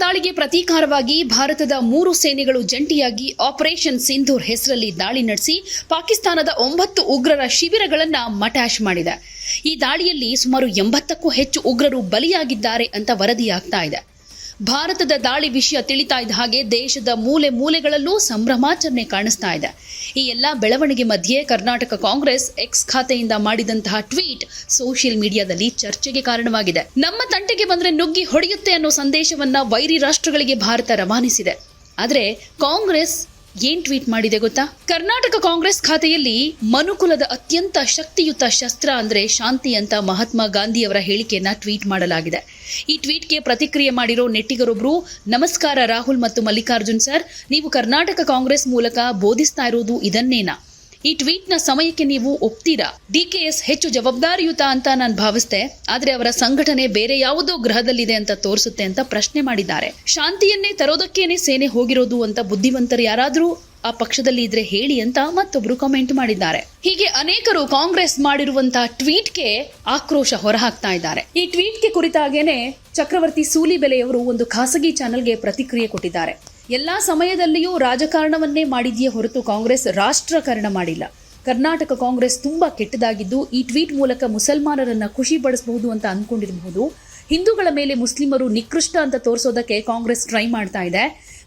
ದಾಳಿಗೆ ಪ್ರತೀಕಾರವಾಗಿ ಭಾರತದ ಮೂರು ಸೇನೆಗಳು ಜಂಟಿಯಾಗಿ ಆಪರೇಷನ್ ಸಿಂಧೂರ್ ಹೆಸರಲ್ಲಿ ದಾಳಿ ನಡೆಸಿ ಪಾಕಿಸ್ತಾನದ ಒಂಬತ್ತು ಉಗ್ರರ ಶಿಬಿರಗಳನ್ನು ಮಟಾಶ್ ಮಾಡಿದೆ. ಈ ದಾಳಿಯಲ್ಲಿ ಸುಮಾರು ಎಂಬತ್ತಕ್ಕೂ ಹೆಚ್ಚು ಉಗ್ರರು ಬಲಿಯಾಗಿದ್ದಾರೆ ಅಂತ ವರದಿಯಾಗ್ತಾ ಇದೆ. ಭಾರತದ ದಾಳಿ ವಿಷಯ ತಿಳಿತಾ ಇದ್ದ ಹಾಗೆ ದೇಶದ ಮೂಲೆ ಮೂಲೆಗಳಲ್ಲೂ ಸಂಭ್ರಮಾಚರಣೆ ಕಾಣಿಸ್ತಾ ಇದೆ. ಈ ಎಲ್ಲ ಬೆಳವಣಿಗೆ ಮಧ್ಯೆ ಕರ್ನಾಟಕ ಕಾಂಗ್ರೆಸ್ ಎಕ್ಸ್ ಖಾತೆಯಿಂದ ಮಾಡಿದಂತಹ ಟ್ವೀಟ್ ಸೋಷಿಯಲ್ ಮೀಡಿಯಾದಲ್ಲಿ ಚರ್ಚೆಗೆ ಕಾರಣವಾಗಿದೆ. ನಮ್ಮ ತಂಟೆಗೆ ಬಂದರೆ ನುಗ್ಗಿ ಹೊಡೆಯುತ್ತೆ ಅನ್ನೋ ಸಂದೇಶವನ್ನ ವೈರಿ ರಾಷ್ಟ್ರಗಳಿಗೆ ಭಾರತ ರವಾನಿಸಿದೆ. ಆದರೆ ಕಾಂಗ್ರೆಸ್ ಏನ್ ಟ್ವೀಟ್ ಮಾಡಿದೆ ಗೊತ್ತಾ? ಕರ್ನಾಟಕ ಕಾಂಗ್ರೆಸ್ ಖಾತೆಯಲ್ಲಿ ಮನುಕುಲದ ಅತ್ಯಂತ ಶಕ್ತಿಯುತ ಶಸ್ತ್ರ ಅಂದ್ರೆ ಶಾಂತಿ ಅಂತ ಮಹಾತ್ಮ ಗಾಂಧಿಯವರ ಹೇಳಿಕೆಯನ್ನ ಟ್ವೀಟ್ ಮಾಡಲಾಗಿದೆ. ಈ ಟ್ವೀಟ್ಗೆ ಪ್ರತಿಕ್ರಿಯೆ ಮಾಡಿರೋ ನೆಟ್ಟಿಗರೊಬ್ರು, ನಮಸ್ಕಾರ ರಾಹುಲ್ ಮತ್ತು ಮಲ್ಲಿಕಾರ್ಜುನ್ ಸರ್, ನೀವು ಕರ್ನಾಟಕ ಕಾಂಗ್ರೆಸ್ ಮೂಲಕ ಬೋಧಿಸ್ತಾ ಇರೋದು ಇದನ್ನೇನಾ? ಈ ಟ್ವೀಟ್ನ ಸಮಯಕ್ಕೆ ನೀವು ಒಪ್ತೀರಾ? ಡಿಕೆಎಸ್ ಹೆಚ್ಚು ಜವಾಬ್ದಾರಿಯುತ ಅಂತ ನಾನು ಭಾವಿಸ್ತೆ. ಆದ್ರೆ ಅವರ ಸಂಘಟನೆ ಬೇರೆ ಯಾವುದೋ ಗ್ರಹದಲ್ಲಿದೆ ಅಂತ ತೋರಿಸುತ್ತೆ ಅಂತ ಪ್ರಶ್ನೆ ಮಾಡಿದ್ದಾರೆ. ಶಾಂತಿಯನ್ನೇ ತರೋದಕ್ಕೇನೆ ಸೇನೆ ಹೋಗಿರೋದು ಅಂತ ಬುದ್ಧಿವಂತರು ಯಾರಾದ್ರೂ ಆ ಪಕ್ಷದಲ್ಲಿ ಇದ್ರೆ ಹೇಳಿ ಅಂತ ಮತ್ತೊಬ್ರು ಕಮೆಂಟ್ ಮಾಡಿದ್ದಾರೆ. ಹೀಗೆ ಅನೇಕರು ಕಾಂಗ್ರೆಸ್ ಮಾಡಿರುವಂತಹ ಟ್ವೀಟ್ಗೆ ಆಕ್ರೋಶ ಹೊರಹಾಕ್ತಾ ಇದ್ದಾರೆ. ಈ ಟ್ವೀಟ್ಗೆ ಕುರಿತಾಗೇನೆ ಚಕ್ರವರ್ತಿ ಸೂಲಿಬೆಲೆಯವರು ಒಂದು ಖಾಸಗಿ ಚಾನೆಲ್ಗೆ ಪ್ರತಿಕ್ರಿಯೆ ಕೊಟ್ಟಿದ್ದಾರೆ. ಎಲ್ಲಾ ಸಮಯದಲ್ಲಿಯೂ ರಾಜಕಾರಣವನ್ನೇ ಮಾಡಿದೆಯೇ ಹೊರತು ಕಾಂಗ್ರೆಸ್ ರಾಷ್ಟ್ರಕರಣ ಮಾಡಿಲ್ಲ. ಕರ್ನಾಟಕ ಕಾಂಗ್ರೆಸ್ ತುಂಬಾ ಕೆಟ್ಟದಾಗಿದ್ದು, ಈ ಟ್ವೀಟ್ ಮೂಲಕ ಮುಸಲ್ಮಾನರನ್ನ ಖುಷಿ ಪಡಿಸಬಹುದು ಅಂತ ಅಂದ್ಕೊಂಡಿರಬಹುದು ಹಿಂದೂಗಳ ಮೇಲೆ ಮುಸ್ಲಿಮರು ನಿಕೃಷ್ಟ ಅಂತ ತೋರಿಸೋದಕ್ಕೆ ಕಾಂಗ್ರೆಸ್ ಟ್ರೈ ಮಾಡ್ತಾ ಇದೆ.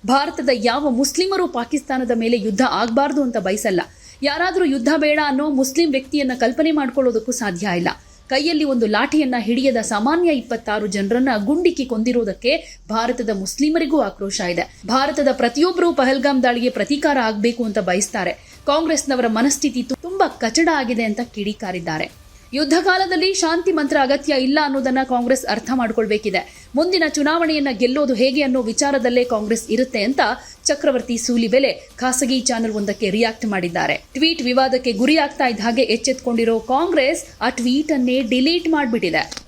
ಭಾರತದ ಯಾವ ಮುಸ್ಲಿಮರು ಪಾಕಿಸ್ತಾನದ ಮೇಲೆ ಯುದ್ಧ ಆಗಬಾರ್ದು ಅಂತ ಬಯಸಲ್ಲ. ಯಾರಾದರೂ ಯುದ್ಧ ಬೇಡ ಅನ್ನೋ ಮುಸ್ಲಿಂ ವ್ಯಕ್ತಿಯನ್ನ ಕಲ್ಪನೆ ಮಾಡ್ಕೊಳ್ಳೋದಕ್ಕೂ ಸಾಧ್ಯ ಇಲ್ಲ. ಕೈಯಲ್ಲಿ ಒಂದು ಲಾಠಿಯನ್ನ ಹಿಡಿಯದ ಸಾಮಾನ್ಯ ಇಪ್ಪತ್ತಾರು ಜನರನ್ನ ಗುಂಡಿಕ್ಕಿ ಕೊಂದಿರೋದಕ್ಕೆ ಭಾರತದ ಮುಸ್ಲಿಮರಿಗೂ ಆಕ್ರೋಶ ಇದೆ. ಭಾರತದ ಪ್ರತಿಯೊಬ್ಬರೂ ಪಹಲ್ಗಾಮ್ ದಾಳಿಗೆ ಪ್ರತೀಕಾರ ಆಗಬೇಕು ಅಂತ ಬಯಸ್ತಾರೆ. ಕಾಂಗ್ರೆಸ್ನವರ ಮನಸ್ಥಿತಿ ತುಂಬಾ ಕಚಡ ಆಗಿದೆ ಅಂತ ಕಿಡಿಕಾರಿದ್ದಾರೆ. ಯುದ್ಧ ಕಾಲದಲ್ಲಿ ಶಾಂತಿ ಮಂತ್ರ ಅಗತ್ಯ ಇಲ್ಲ ಅನ್ನೋದನ್ನ ಕಾಂಗ್ರೆಸ್ ಅರ್ಥ ಮಾಡ್ಕೊಳ್ಬೇಕಿದೆ. ಮುಂದಿನ ಚುನಾವಣೆಯನ್ನ ಗೆಲ್ಲೋದು ಹೇಗೆ ಅನ್ನೋ ವಿಚಾರದಲ್ಲೇ ಕಾಂಗ್ರೆಸ್ ಇರುತ್ತೆ ಅಂತ ಚಕ್ರವರ್ತಿ ಸೂಲಿಬೆಲೆ ಖಾಸಗಿ ಚಾನೆಲ್ ಒಂದಕ್ಕೆ ರಿಯಾಕ್ಟ್ ಮಾಡಿದ್ದಾರೆ. ಟ್ವೀಟ್ ವಿವಾದಕ್ಕೆ ಗುರಿಯಾಗ್ತಾ ಇದ್ದ ಹಾಗೆ ಎಚ್ಚೆತ್ಕೊಂಡಿರೋ ಕಾಂಗ್ರೆಸ್ ಆ ಟ್ವೀಟ್ ಅನ್ನೇ ಡಿಲೀಟ್ ಮಾಡಿಬಿಟ್ಟಿದೆ.